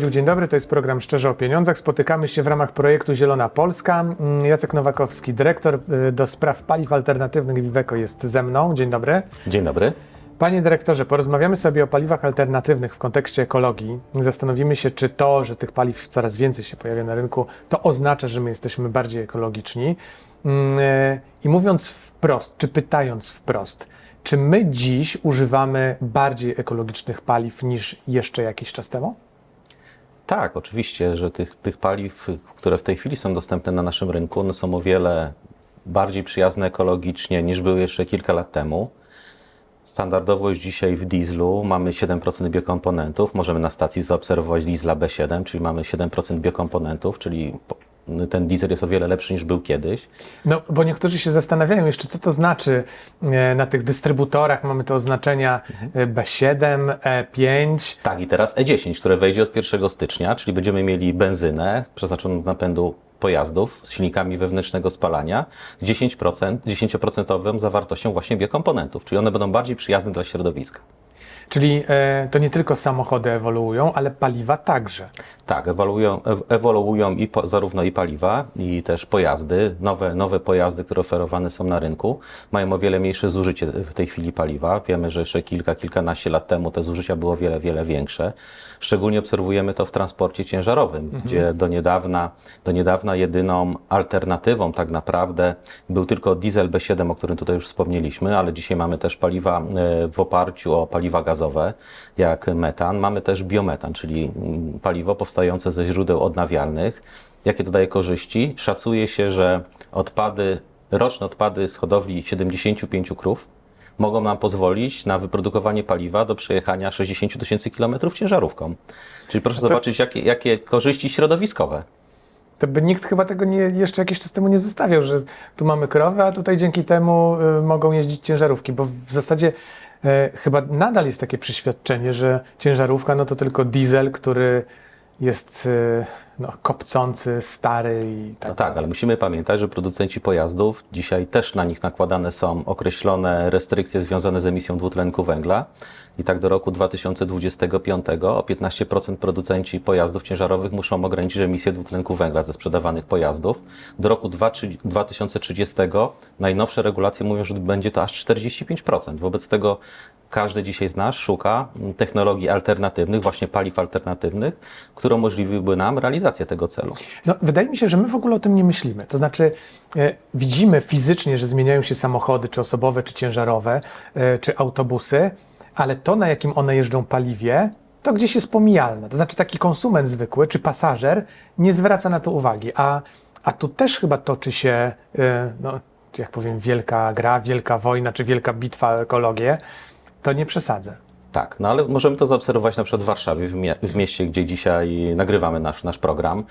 Dzień dobry. To jest program Szczerze o Pieniądzach. Spotykamy się w ramach projektu Zielona Polska. Mm, Jacek Nowakowski, dyrektor y, do spraw paliw alternatywnych Viveco jest ze mną. Dzień dobry. Dzień dobry. Panie dyrektorze, porozmawiamy sobie o paliwach alternatywnych w kontekście ekologii. Zastanowimy się, czy to, że tych paliw coraz więcej się pojawia na rynku, to oznacza, że my jesteśmy bardziej ekologiczni. Mm, y, I mówiąc wprost, czy pytając wprost, czy my dziś używamy bardziej ekologicznych paliw niż jeszcze jakiś czas temu? Tak, oczywiście, że tych, tych paliw, które w tej chwili są dostępne na naszym rynku, one są o wiele bardziej przyjazne ekologicznie niż były jeszcze kilka lat temu. Standardowo już dzisiaj w dieslu mamy 7% biokomponentów. Możemy na stacji zaobserwować diesla B7, czyli mamy 7% biokomponentów, czyli ten diesel jest o wiele lepszy niż był kiedyś. No, bo niektórzy się zastanawiają jeszcze, co to znaczy e, na tych dystrybutorach. Mamy te oznaczenia e, B7, E5. Tak, i teraz E10, które wejdzie od 1 stycznia, czyli będziemy mieli benzynę przeznaczoną do napędu pojazdów z silnikami wewnętrznego spalania, 10%, 10% zawartością właśnie biokomponentów, czyli one będą bardziej przyjazne dla środowiska. Czyli e, to nie tylko samochody ewoluują, ale paliwa także. Tak, ewoluują, ew- ewoluują i po, zarówno i paliwa, i też pojazdy. Nowe, nowe pojazdy, które oferowane są na rynku, mają o wiele mniejsze zużycie w tej chwili paliwa. Wiemy, że jeszcze kilka, kilkanaście lat temu te zużycia było wiele, wiele większe. Szczególnie obserwujemy to w transporcie ciężarowym, gdzie do niedawna, do niedawna jedyną alternatywą tak naprawdę był tylko diesel B7, o którym tutaj już wspomnieliśmy, ale dzisiaj mamy też paliwa e, w oparciu o paliwa gazowe, jak metan. Mamy też biometan, czyli mm, paliwo powstające ze źródeł odnawialnych. Jakie to daje korzyści? Szacuje się, że odpady, roczne odpady z hodowli 75 krów mogą nam pozwolić na wyprodukowanie paliwa do przejechania 60 tysięcy kilometrów ciężarówką. Czyli proszę zobaczyć, jakie, jakie korzyści środowiskowe. To by nikt chyba tego nie, jeszcze jakiś czas temu nie zostawiał, że tu mamy krowy, a tutaj dzięki temu y, mogą jeździć ciężarówki, bo w zasadzie e, chyba nadal jest takie przeświadczenie, że ciężarówka no to tylko diesel, który jest e, no, kopcący, stary i tak No tak, ale musimy pamiętać, że producenci pojazdów dzisiaj też na nich nakładane są określone restrykcje związane z emisją dwutlenku węgla. I tak do roku 2025 o 15% producenci pojazdów ciężarowych muszą ograniczyć emisję dwutlenku węgla ze sprzedawanych pojazdów. Do roku 2030 najnowsze regulacje mówią, że będzie to aż 45%. Wobec tego każdy dzisiaj z nas szuka technologii alternatywnych, właśnie paliw alternatywnych, które umożliwiłyby nam realizację tego celu. No, wydaje mi się, że my w ogóle o tym nie myślimy. To znaczy, e, widzimy fizycznie, że zmieniają się samochody, czy osobowe, czy ciężarowe, e, czy autobusy, ale to, na jakim one jeżdżą paliwie, to gdzieś jest pomijalne. To znaczy, taki konsument zwykły, czy pasażer nie zwraca na to uwagi. A, a tu też chyba toczy się, e, no, jak powiem, wielka gra, wielka wojna, czy wielka bitwa o ekologię. To nie przesadzę. Tak, no ale możemy to zaobserwować na przykład w Warszawie, w, mie- w mieście, gdzie dzisiaj nagrywamy nasz, nasz program.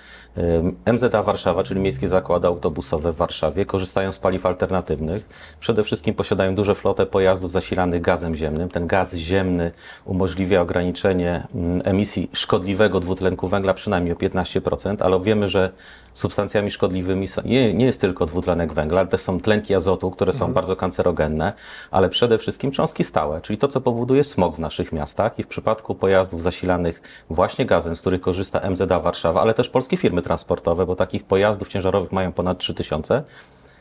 MZA Warszawa, czyli Miejskie Zakłady Autobusowe w Warszawie, korzystają z paliw alternatywnych. Przede wszystkim posiadają duże flotę pojazdów zasilanych gazem ziemnym. Ten gaz ziemny umożliwia ograniczenie emisji szkodliwego dwutlenku węgla przynajmniej o 15%, ale wiemy, że substancjami szkodliwymi nie, nie jest tylko dwutlenek węgla, ale też są tlenki azotu, które są bardzo kancerogenne, ale przede wszystkim cząstki stałe, czyli to, co powoduje smog w naszych miastach i w przypadku pojazdów zasilanych właśnie gazem, z których korzysta MZA Warszawa, ale też polskie firmy transportowe, bo takich pojazdów ciężarowych mają ponad 3000,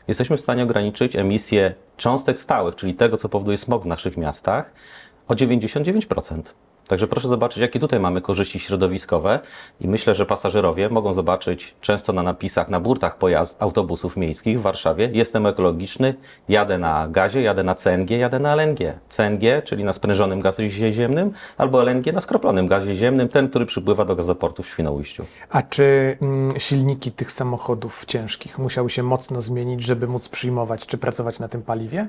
jesteśmy w stanie ograniczyć emisję cząstek stałych, czyli tego, co powoduje smog w naszych miastach, o 99%. Także proszę zobaczyć, jakie tutaj mamy korzyści środowiskowe i myślę, że pasażerowie mogą zobaczyć często na napisach, na burtach pojazd, autobusów miejskich w Warszawie jestem ekologiczny, jadę na gazie, jadę na CNG, jadę na LNG. CNG, czyli na sprężonym gazie ziemnym, albo LNG na skroplonym gazie ziemnym, ten, który przypływa do gazoportu w Świnoujściu. A czy mm, silniki tych samochodów ciężkich musiały się mocno zmienić, żeby móc przyjmować czy pracować na tym paliwie?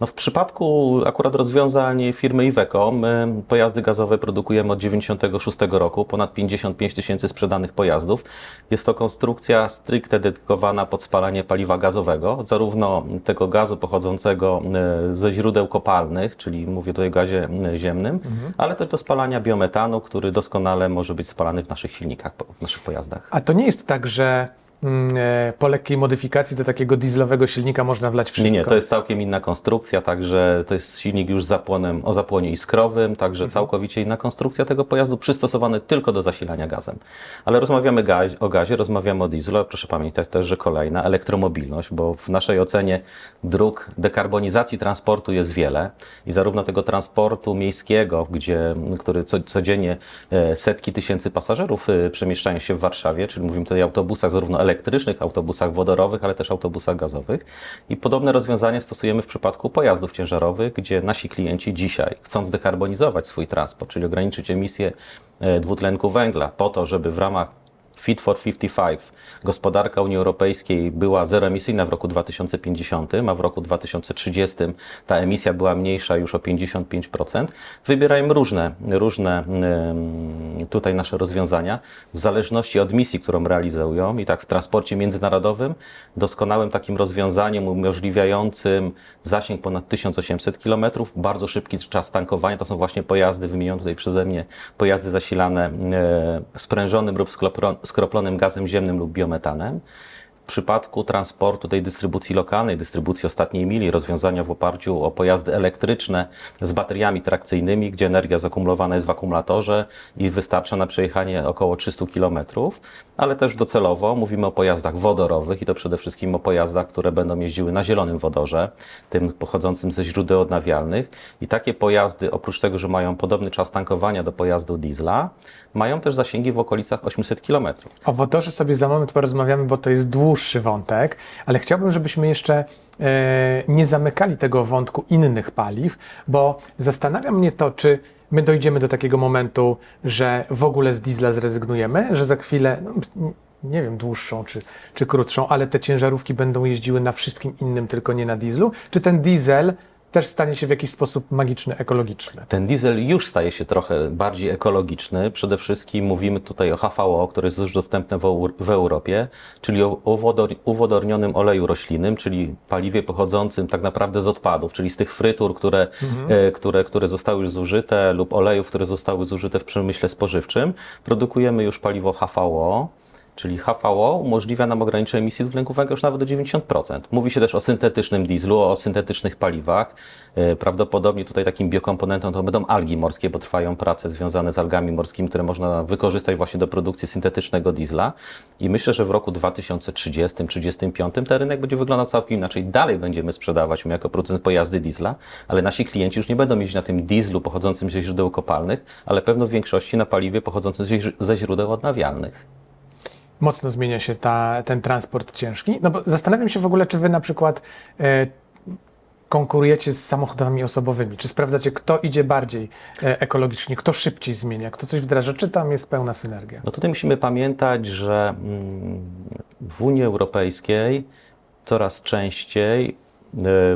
No w przypadku akurat rozwiązań firmy Iveco, my pojazdy gazowe produkujemy od 96 roku, ponad 55 tysięcy sprzedanych pojazdów. Jest to konstrukcja stricte dedykowana pod spalanie paliwa gazowego, zarówno tego gazu pochodzącego e, ze źródeł kopalnych, czyli mówię tutaj o gazie e, ziemnym, ale też do spalania biometanu, który doskonale może być spalany w naszych silnikach, w naszych pojazdach. A to nie jest tak, że po lekkiej modyfikacji do takiego dieslowego silnika można wlać wszystko. Nie, nie, to jest całkiem inna konstrukcja, także to jest silnik już z zapłonem, o zapłonie iskrowym, także całkowicie inna konstrukcja tego pojazdu, przystosowany tylko do zasilania gazem. Ale rozmawiamy gaz, o gazie, rozmawiamy o dieslu, ale proszę pamiętać też, że kolejna elektromobilność, bo w naszej ocenie dróg dekarbonizacji transportu jest wiele i zarówno tego transportu miejskiego, gdzie, który co, codziennie e, setki tysięcy pasażerów e, przemieszczają się w Warszawie, czyli mówimy tutaj o autobusach zarówno elektrycznych, autobusach wodorowych, ale też autobusach gazowych. I podobne rozwiązanie stosujemy w przypadku pojazdów ciężarowych, gdzie nasi klienci dzisiaj, chcąc dekarbonizować swój transport, czyli ograniczyć emisję e, dwutlenku węgla, po to, żeby w ramach Fit for 55 gospodarka Unii Europejskiej była zeroemisyjna w roku 2050, a w roku 2030 ta emisja była mniejsza już o 55%. Wybierają różne, różne ym, tutaj nasze rozwiązania w zależności od misji, którą realizują. I tak w transporcie międzynarodowym doskonałym takim rozwiązaniem umożliwiającym zasięg ponad 1800 km, bardzo szybki czas tankowania, to są właśnie pojazdy wymienione tutaj przeze mnie, pojazdy zasilane e, sprężonym lub sklopro- skroplonym gazem ziemnym lub biometanem. W przypadku transportu tej dystrybucji lokalnej, dystrybucji ostatniej mili, rozwiązania w oparciu o pojazdy elektryczne z bateriami trakcyjnymi, gdzie energia zakumulowana jest w akumulatorze i wystarcza na przejechanie około 300 km, ale też docelowo mówimy o pojazdach wodorowych i to przede wszystkim o pojazdach, które będą jeździły na zielonym wodorze, tym pochodzącym ze źródeł odnawialnych. I takie pojazdy, oprócz tego, że mają podobny czas tankowania do pojazdu diesla, mają też zasięgi w okolicach 800 km. O wodorze sobie za moment porozmawiamy, bo to jest dłuższy wątek, ale chciałbym, żebyśmy jeszcze e, nie zamykali tego wątku innych paliw, bo zastanawia mnie to, czy my dojdziemy do takiego momentu, że w ogóle z diesla zrezygnujemy, że za chwilę, no, nie wiem, dłuższą czy, czy krótszą, ale te ciężarówki będą jeździły na wszystkim innym, tylko nie na dieslu, czy ten diesel też stanie się w jakiś sposób magiczny, ekologiczny. Ten diesel już staje się trochę bardziej ekologiczny. Przede wszystkim mówimy tutaj o HVO, które jest już dostępne w, w Europie, czyli o uwodor- uwodornionym oleju roślinnym, czyli paliwie pochodzącym tak naprawdę z odpadów, czyli z tych frytur, które, e, które, które zostały już zużyte lub olejów, które zostały zużyte w przemyśle spożywczym. Produkujemy już paliwo HVO. Czyli HVO umożliwia nam ograniczenie emisji dwutlenku węgla już nawet do 90%. Mówi się też o syntetycznym dieslu, o syntetycznych paliwach. E, Prawdopodobnie tutaj takim biokomponentem to będą algi morskie, bo trwają prace związane z algami morskimi, które można wykorzystać właśnie do produkcji syntetycznego diesla. I myślę, że w roku 2030-2035 ten rynek będzie wyglądał całkiem inaczej. Dalej będziemy sprzedawać my jako producent pojazdy diesla, ale nasi klienci już nie będą jeździć na tym dieslu pochodzącym ze źródeł kopalnych, ale pewno w większości na paliwie pochodzącym ze źródeł odnawialnych. Mocno zmienia się ta, ten transport ciężki. No bo zastanawiam się w ogóle, czy wy na przykład e, konkurujecie z samochodami osobowymi? Czy sprawdzacie, kto idzie bardziej e, ekologicznie, kto szybciej zmienia, kto coś wdraża, czy tam jest pełna synergia? No tutaj musimy pamiętać, że mm, w Unii Europejskiej coraz częściej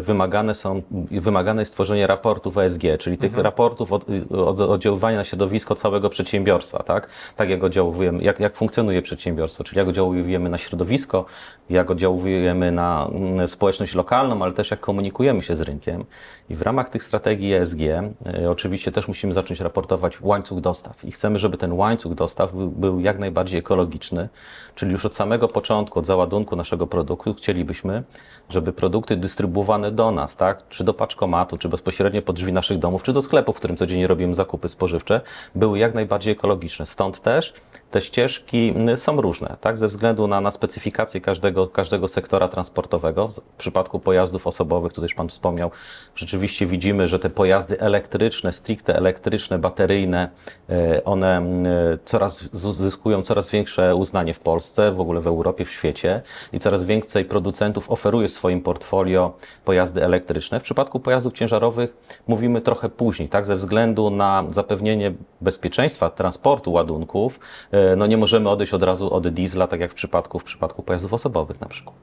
wymagane, są, wymagane jest tworzenie raportów ESG, czyli tych raportów od, od oddziaływania na środowisko całego przedsiębiorstwa, tak? Tak jak oddziałujemy, jak, jak funkcjonuje przedsiębiorstwo, czyli jak oddziałujemy na środowisko, jak oddziałujemy na mm, społeczność lokalną, ale też jak komunikujemy się z rynkiem. I w ramach tych strategii ESG e, oczywiście też musimy zacząć raportować łańcuch dostaw i chcemy, żeby ten łańcuch dostaw był, był jak najbardziej ekologiczny, czyli już od samego początku, od załadunku naszego produktu chcielibyśmy, żeby produkty dystrybuowane do nas, tak, czy do paczkomatu, czy bezpośrednio pod drzwi naszych domów, czy do sklepu, w którym codziennie robimy zakupy spożywcze, były jak najbardziej ekologiczne. Stąd też te ścieżki mm, są różne, tak, ze względu na, na specyfikację każdego, każdego sektora transportowego. W przypadku pojazdów osobowych, tutaj już Pan wspomniał, rzeczywiście widzimy, że te pojazdy elektryczne, stricte elektryczne, bateryjne, e, one mm, coraz zyskują coraz większe uznanie w Polsce, w ogóle w Europie, w świecie i coraz więcej producentów oferuje w swoim portfolio pojazdy elektryczne. W przypadku pojazdów ciężarowych mówimy trochę później, tak, ze względu na zapewnienie bezpieczeństwa transportu ładunków, e, no nie możemy odejść od razu od diesla, tak jak w przypadku, w przypadku pojazdów osobowych na przykład.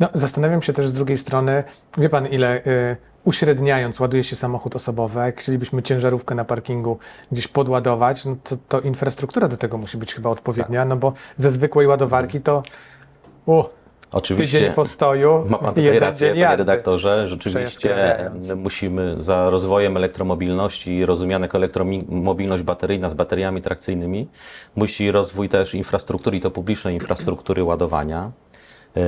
No, zastanawiam się też z drugiej strony, wie pan ile y, uśredniając ładuje się samochód osobowy, jak chcielibyśmy ciężarówkę na parkingu gdzieś podładować, no to, to infrastruktura do tego musi być chyba odpowiednia, no bo ze zwykłej ładowarki to... U, Oczywiście Tydzień postoju, ma Pan tutaj rację, panie jazdy. redaktorze. Rzeczywiście musimy za rozwojem elektromobilności i rozumiane jako elektromobilność bateryjna z bateriami trakcyjnymi, musi rozwój też infrastruktury, i to publicznej infrastruktury ładowania. E,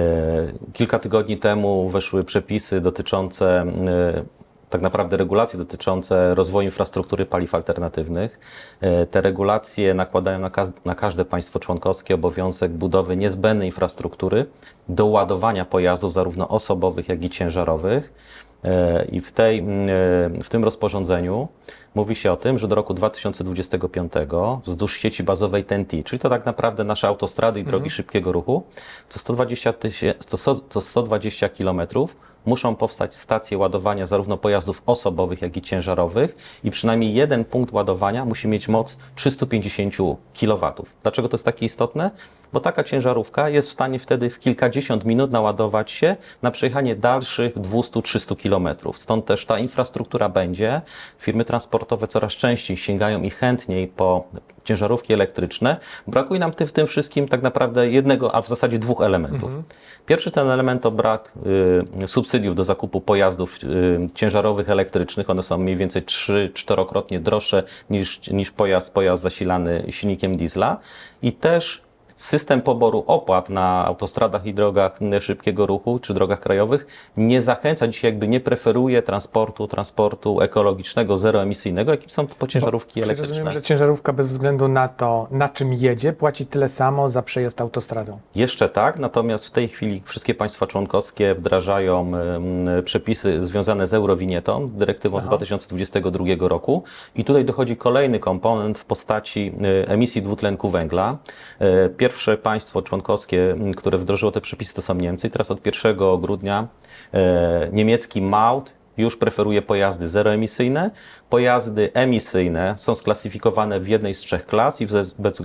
Kilka tygodni temu weszły przepisy dotyczące e, tak naprawdę regulacje dotyczące rozwoju infrastruktury paliw alternatywnych. E, Te regulacje nakładają na, kas- na każde państwo członkowskie obowiązek budowy niezbędnej infrastruktury do ładowania pojazdów zarówno osobowych, jak i ciężarowych. E, I w, tej, e, w tym rozporządzeniu mówi się o tym, że do roku 2025 wzdłuż sieci bazowej TEN-T, czyli to tak naprawdę nasze autostrady i drogi szybkiego ruchu, co 120, tysię- co sto- co 120 kilometrów muszą powstać stacje ładowania zarówno pojazdów osobowych, jak i ciężarowych i przynajmniej jeden punkt ładowania musi mieć moc 350 kW. Dlaczego to jest takie istotne? Bo taka ciężarówka jest w stanie wtedy w kilkadziesiąt minut naładować się na przejechanie dalszych 200-300 km. Stąd też ta infrastruktura będzie. Firmy transportowe coraz częściej sięgają i chętniej po ciężarówki elektryczne. Brakuje nam w tym wszystkim tak naprawdę jednego, a w zasadzie dwóch elementów. Pierwszy ten element to brak y, subsydiów do zakupu pojazdów y, ciężarowych elektrycznych. One są mniej więcej 3-4krotnie droższe niż, niż pojazd, pojazd zasilany silnikiem diesla. I też system poboru opłat na autostradach i drogach szybkiego ruchu czy drogach krajowych nie zachęca dzisiaj, jakby nie preferuje transportu, transportu ekologicznego, zeroemisyjnego, jakim są po ciężarówki Czyli elektryczne. rozumiem, że ciężarówka bez względu na to, na czym jedzie, płaci tyle samo za przejazd autostradą. Jeszcze tak, natomiast w tej chwili wszystkie państwa członkowskie wdrażają przepisy związane z Eurowinietą, dyrektywą z 2022 roku i tutaj dochodzi kolejny komponent w postaci e, emisji dwutlenku węgla. Pierwsze państwo członkowskie, m, które wdrożyło te przepisy to są Niemcy. Teraz od 1 grudnia e, niemiecki Maut już preferuje pojazdy zeroemisyjne. Pojazdy emisyjne są sklasyfikowane w jednej z trzech klas i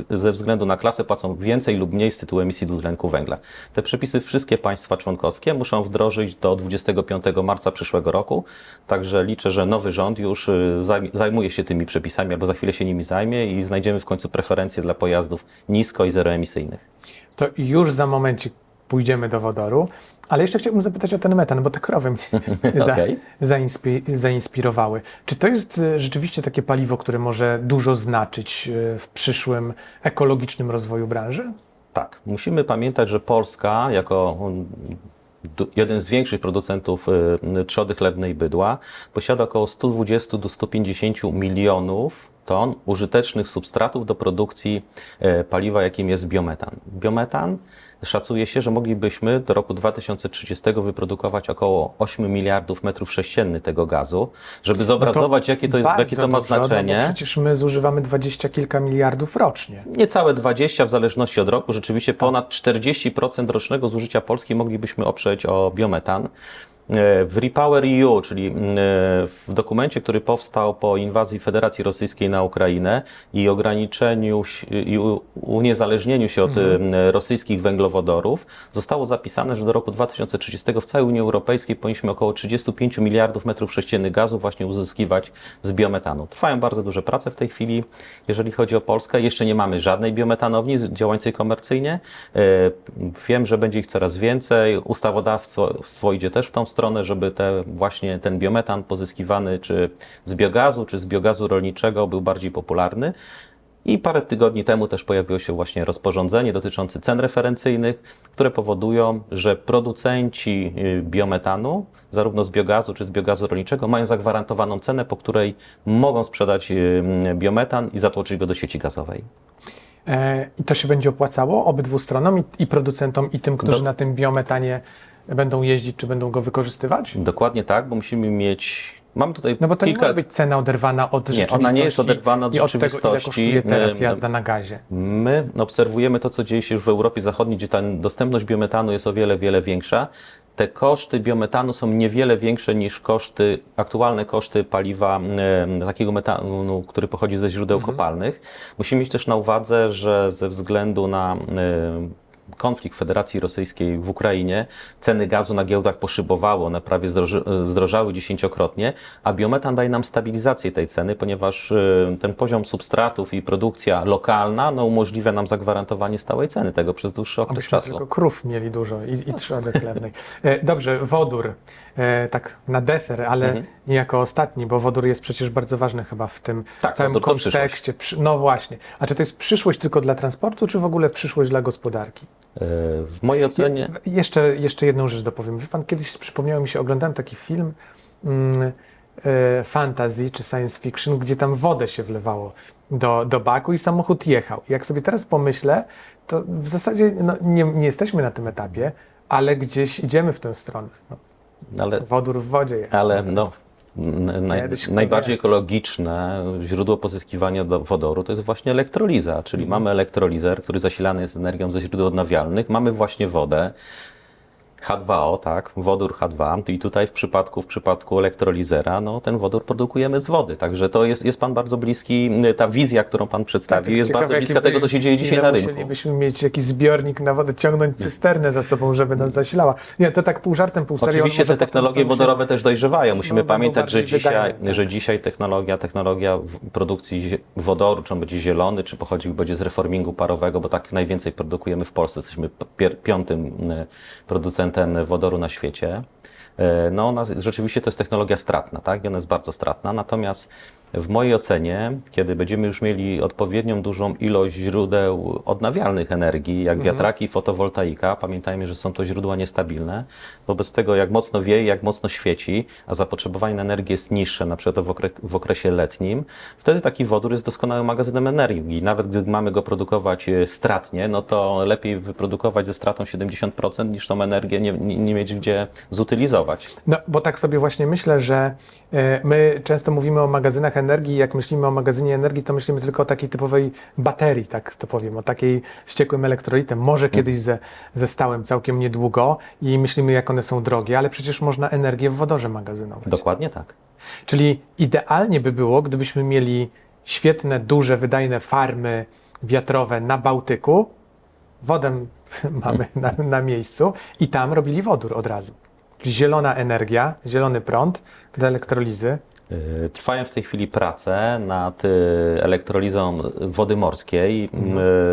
ze, względu na klasę płacą więcej lub mniej z tytułu emisji dwutlenku węgla. Te przepisy wszystkie państwa członkowskie muszą wdrożyć do 25 marca przyszłego roku, także liczę, że nowy rząd już y, zajm- zajmuje się tymi przepisami albo za chwilę się nimi zajmie i znajdziemy w końcu preferencje dla pojazdów nisko i zeroemisyjnych. To już za momencik pójdziemy do wodoru, ale jeszcze chciałbym zapytać o ten metan, bo te krowy mnie za, zainspi- zainspirowały. Czy to jest e, rzeczywiście takie paliwo, które może dużo znaczyć e, w przyszłym ekologicznym rozwoju branży? Tak, musimy pamiętać, że Polska jako mm, jeden z większych producentów y, trzody chlebnej bydła posiada około 120 do 150 milionów ton użytecznych substratów do produkcji e, paliwa, jakim jest biometan. Biometan szacuje się, że moglibyśmy do roku 2030 wyprodukować około 8 miliardów metrów sześciennych tego gazu. Żeby zobrazować, jakie to, jest, jakie to ma dużo, No znaczenie. bo przecież my zużywamy dwadzieścia kilka miliardów rocznie. Niecałe 20 w zależności od roku. Rzeczywiście ponad 40% rocznego zużycia Polski moglibyśmy oprzeć o biometan. E, W Repower EU, czyli mm, e, w dokumencie, który powstał po inwazji Federacji Rosyjskiej na Ukrainę i ograniczeniu i uniezależnieniu się od Mhm. rosyjskich węglowodorów, zostało zapisane, że do roku 2030 w całej Unii Europejskiej powinniśmy około 35 miliardów metrów sześciennych gazu właśnie uzyskiwać z biometanu. Trwają bardzo duże prace w tej chwili, jeżeli chodzi o Polskę. Jeszcze nie mamy żadnej biometanowni działającej komercyjnie. E, Wiem, że będzie ich coraz więcej. Ustawodawstwo idzie też w tą stronę, żeby te, właśnie ten biometan pozyskiwany czy z biogazu, czy z biogazu rolniczego był bardziej popularny. I parę tygodni temu też pojawiło się właśnie rozporządzenie dotyczące cen referencyjnych, które powodują, że producenci y, biometanu, zarówno z biogazu czy z biogazu rolniczego, mają zagwarantowaną cenę, po której mogą sprzedać y, biometan i zatłoczyć go do sieci gazowej. E, I to się będzie opłacało obydwu stronom, i, i producentom, i tym, którzy Do- na tym biometanie będą jeździć, czy będą go wykorzystywać? Dokładnie tak, bo musimy mieć. Mam tutaj No bo to kilka. nie może być cena oderwana od Nie, rzeczywistości. ona nie jest oderwana od i od tego, ile rzeczywistości. kosztuje teraz jazda na gazie. My obserwujemy to, co dzieje się już w Europie Zachodniej, gdzie ta dostępność biometanu jest o wiele, wiele większa. Te koszty biometanu są niewiele większe niż koszty, aktualne koszty paliwa takiego metanu, który pochodzi ze źródeł kopalnych. Musimy mieć też na uwadze, że ze względu na konflikt Federacji Rosyjskiej w Ukrainie, ceny gazu na giełdach poszybowały, one prawie zdrożały dziesięciokrotnie, a biometan daje nam stabilizację tej ceny, ponieważ y, ten poziom substratów i produkcja lokalna no, umożliwia nam zagwarantowanie stałej ceny tego przez dłuższy okres Abyśmy czasu. tylko krów mieli dużo i, i trzody chlewnej. E, Dobrze, wodór, e, tak na deser, ale Mhm. nie jako ostatni, bo wodór jest przecież bardzo ważny chyba w tym Tak, całym kontekście. No właśnie. A czy to jest przyszłość tylko dla transportu, czy w ogóle przyszłość dla gospodarki? W mojej ocenie... Je, jeszcze, jeszcze jedną rzecz dopowiem. Wie pan, kiedyś przypomniało mi się, oglądałem taki film mm, e, fantasy czy science fiction, gdzie tam wodę się wlewało do, do baku i samochód jechał. Jak sobie teraz pomyślę, to w zasadzie no, nie, nie jesteśmy na tym etapie, ale gdzieś idziemy w tę stronę. No, Ale wodór w wodzie jest. Ale no, naj, najbardziej wie. ekologiczne źródło pozyskiwania do wodoru to jest właśnie elektroliza, czyli Mhm. mamy elektrolizer, który zasilany jest energią ze źródeł odnawialnych, mamy właśnie wodę. H2O, tak, wodór H2 i tutaj w przypadku, w przypadku elektrolizera, no ten wodór produkujemy z wody, także to jest, jest Pan bardzo bliski, ta wizja, którą Pan przedstawił, jest Ciekawe, bardzo bliska tego, co się dzieje dzisiaj na rynku. Musielibyśmy mieć jakiś zbiornik na wodę, ciągnąć cysternę za sobą, żeby nas zasilała. Nie, to tak pół żartem, pół serio. Oczywiście te technologie stanie się- wodorowe też dojrzewają. Musimy No, pamiętać, że dzisiaj, wydajne, tak. że dzisiaj technologia, technologia produkcji wodoru, czy on będzie zielony, czy pochodzi będzie z reformingu parowego, bo tak najwięcej produkujemy w Polsce. Jesteśmy piątym e, producentem wodoru na świecie. E, No ona rzeczywiście to jest technologia stratna, tak? I ona jest bardzo stratna. Natomiast w mojej ocenie, kiedy będziemy już mieli odpowiednią dużą ilość źródeł odnawialnych energii, jak wiatraki i fotowoltaika, pamiętajmy, że są to źródła niestabilne. Wobec tego, jak mocno wieje, jak mocno świeci, a zapotrzebowanie na energię jest niższe, na przykład w, okre w okresie letnim, wtedy taki wodór jest doskonałym magazynem energii. Nawet gdy mamy go produkować e, stratnie, no to lepiej wyprodukować ze stratą 70% niż tą energię nie, nie, nie mieć gdzie zutylizować. No, bo tak sobie właśnie myślę, że e, my często mówimy o magazynach energii. Jak myślimy o magazynie energii, to myślimy tylko o takiej typowej baterii, tak to powiem, o takiej z ciekłym elektrolitem. Może kiedyś ze, ze stałem całkiem niedługo i myślimy, jak one są drogie, ale przecież można energię w wodorze magazynować. Dokładnie tak. Czyli idealnie by było, gdybyśmy mieli świetne, duże, wydajne farmy wiatrowe na Bałtyku, wodę mamy na, na miejscu i tam robili wodór od razu. Czyli zielona energia, zielony prąd do elektrolizy. Y, Trwają w tej chwili prace nad y, elektrolizą wody morskiej.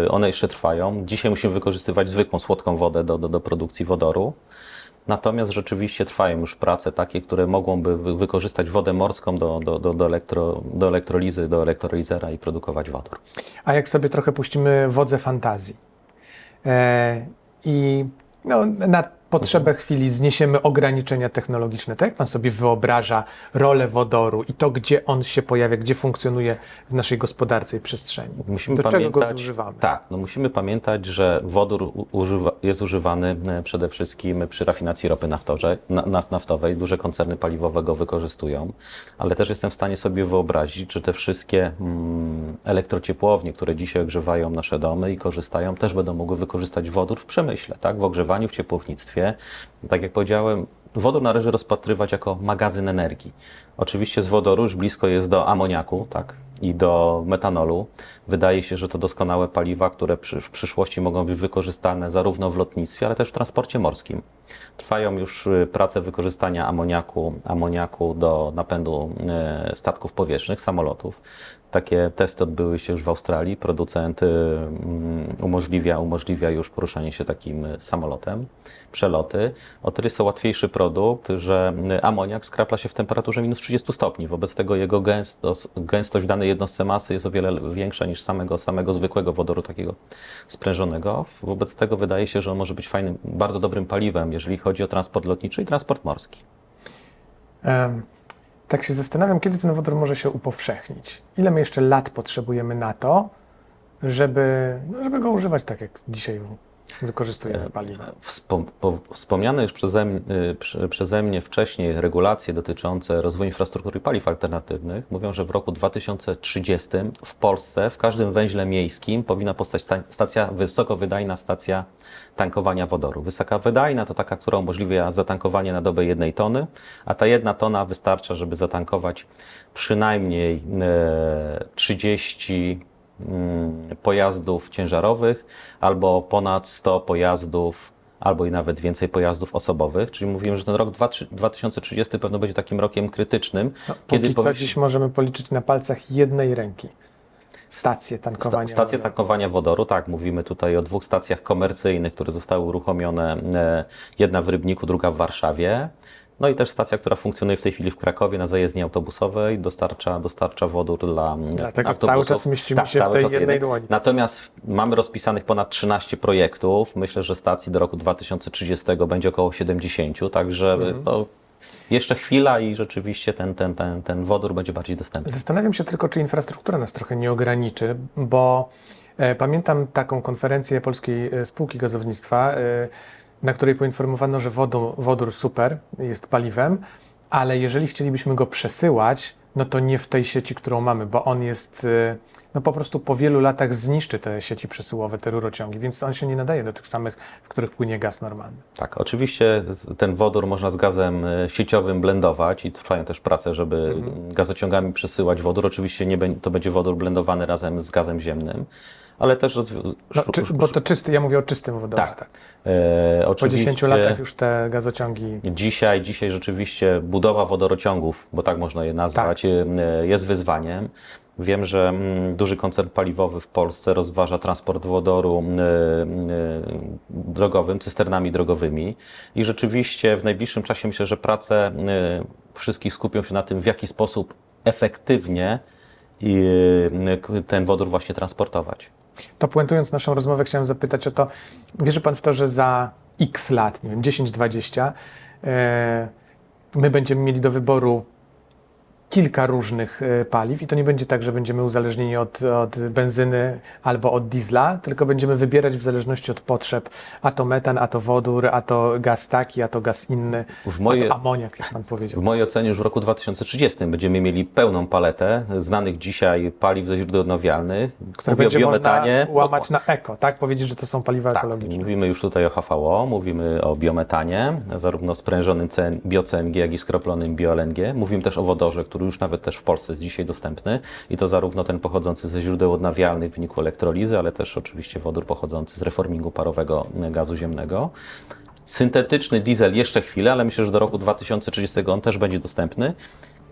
Y, One jeszcze trwają. Dzisiaj musimy wykorzystywać zwykłą, słodką wodę do, do, do produkcji wodoru. Natomiast rzeczywiście trwają już prace takie, które mogłyby wy- wykorzystać wodę morską do, do, do, do, elektro, do elektrolizy, do elektrolizera i produkować wodór. A jak sobie trochę puścimy wodze fantazji e, i no, na potrzebę chwili zniesiemy ograniczenia technologiczne, to jak pan sobie wyobraża rolę wodoru i to, gdzie on się pojawia, gdzie funkcjonuje w naszej gospodarce i przestrzeni? Musimy Do czego go pamiętać, zużywamy? Tak, no musimy pamiętać, że wodór używa, jest używany e, przede wszystkim przy rafinacji ropy naftowej, na, naf- naftowej. Duże koncerny paliwowe go wykorzystują, ale też jestem w stanie sobie wyobrazić, że te wszystkie mm, elektrociepłownie, które dzisiaj ogrzewają nasze domy i korzystają, też będą mogły wykorzystać wodór w przemyśle, tak? w ogrzewaniu, w ciepłownictwie. Tak jak powiedziałem, Wodór należy rozpatrywać jako magazyn energii. Oczywiście z wodoru już blisko jest do amoniaku tak, i do metanolu. Wydaje się, że to doskonałe paliwa, które przy, w przyszłości mogą być wykorzystane zarówno w lotnictwie, ale też w transporcie morskim. Trwają już y, prace wykorzystania amoniaku, amoniaku do napędu e, statków powietrznych, samolotów. Takie testy odbyły się już w Australii. Producent mm, umożliwia, umożliwia już poruszanie się takim y, samolotem, przeloty. O tyle jest to łatwiejszy produkt, że y, amoniak skrapla się w temperaturze minus 30 stopni. Wobec tego jego gęstość, gęstość w danej jednostce masy jest o wiele większa niż samego, samego zwykłego wodoru takiego sprężonego. Wobec tego wydaje się, że on może być fajnym, bardzo dobrym paliwem, jeżeli chodzi o transport lotniczy i transport morski. Em, tak się zastanawiam, kiedy ten wodór może się upowszechnić. Ile my jeszcze lat potrzebujemy na to, żeby, no, żeby go używać tak, jak dzisiaj wykorzystujemy paliwa? Wspom po, wspomniane już przeze, m- y, prze, przeze mnie wcześniej regulacje dotyczące rozwoju infrastruktury paliw alternatywnych mówią, że w roku 2030 w Polsce w każdym węźle miejskim powinna powstać sta stacja, wysokowydajna stacja tankowania wodoru. Wysoka wydajna to taka, która umożliwia zatankowanie na dobę jednej tony, a ta jedna tona wystarcza, żeby zatankować przynajmniej e, 30 mm, pojazdów ciężarowych albo ponad 100 pojazdów albo i nawet więcej pojazdów osobowych, czyli mówimy, że ten rok 2030 pewno będzie takim rokiem krytycznym, No, kiedy co powinniśmy- dziś możemy policzyć na palcach jednej ręki stacje tankowania. Sta- Stacje wodoru. tankowania wodoru, tak, mówimy tutaj o dwóch stacjach komercyjnych, które zostały uruchomione, e, jedna w Rybniku, druga w Warszawie. No i też stacja, która funkcjonuje w tej chwili w Krakowie na zajezdni autobusowej, dostarcza, dostarcza wodór dla Dlatego autobusów. Tak, cały czas mieścimy się w tej jednej jeden. dłoni. Natomiast w- mamy rozpisanych ponad 13 projektów. Myślę, że stacji do roku 2030 będzie około 70, także Mhm. to jeszcze chwila i rzeczywiście ten, ten, ten, ten wodór będzie bardziej dostępny. Zastanawiam się tylko, czy infrastruktura nas trochę nie ograniczy, bo e, pamiętam taką konferencję Polskiej e, Spółki Gazownictwa, e, na której poinformowano, że wodą, wodór super jest paliwem, ale jeżeli chcielibyśmy go przesyłać, no to nie w tej sieci, którą mamy, bo on jest, e, no po prostu po wielu latach zniszczy te sieci przesyłowe, te rurociągi, więc on się nie nadaje do tych samych, w których płynie gaz normalny. Tak, oczywiście ten wodór można z gazem e, sieciowym blendować i trwają też prace, żeby Mhm. gazociągami przesyłać wodór. Oczywiście nie to będzie wodór blendowany razem z gazem ziemnym, ale też rozwi- No, czy, bo to czysty, ja mówię o czystym wodorze. Tak. tak. e, Po oczywiście 10 latach już te gazociągi Dzisiaj, dzisiaj rzeczywiście budowa wodorociągów, bo tak można je nazwać, Tak. e, jest wyzwaniem. Wiem, że mm, duży koncern paliwowy w Polsce rozważa transport wodoru e, e, drogowym, cysternami drogowymi i rzeczywiście w najbliższym czasie myślę, że prace wszystkich skupią się na tym, w jaki sposób efektywnie ten wodór właśnie transportować. To puentując naszą rozmowę, chciałem zapytać o to, wierzy Pan w to, że za x lat, nie wiem, 10-20, e, my będziemy mieli do wyboru kilka różnych e, paliw i to nie będzie tak, że będziemy uzależnieni od, od benzyny albo od diesla, tylko będziemy wybierać w zależności od potrzeb, a to metan, a to wodór, a to gaz taki, a to gaz inny, W moje- a to amoniak, jak Pan powiedział. W mojej ocenie już w roku 2030 będziemy mieli pełną paletę znanych dzisiaj paliw ze źródeł odnawialnych, Które o będzie można biometanie. łamać na eko, tak? Powiedzieć, że to są paliwa Tak, ekologiczne. mówimy już tutaj o HVO, mówimy o biometanie, zarówno sprężonym CN, bio-CNG, jak i skroplonym bio-LNG. Mówimy też o wodorze, który już nawet też w Polsce jest dzisiaj dostępny i to zarówno ten pochodzący ze źródeł odnawialnych w wyniku elektrolizy, ale też oczywiście wodór pochodzący z reformingu parowego gazu ziemnego. Syntetyczny diesel jeszcze chwilę, ale myślę, że do roku 2030 on też będzie dostępny.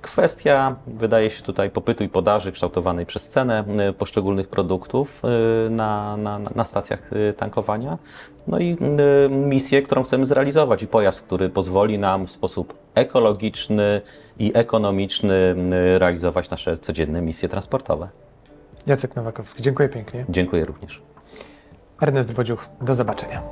Kwestia, wydaje się tutaj, popytu i podaży kształtowanej przez cenę y, poszczególnych produktów y, na, na, na stacjach y, tankowania. No i misję, którą chcemy zrealizować i pojazd, który pozwoli nam w sposób ekologiczny i ekonomiczny realizować nasze codzienne misje transportowe. Jacek Nowakowski, dziękuję pięknie. Dziękuję również. Ernest Bodziuch, do zobaczenia.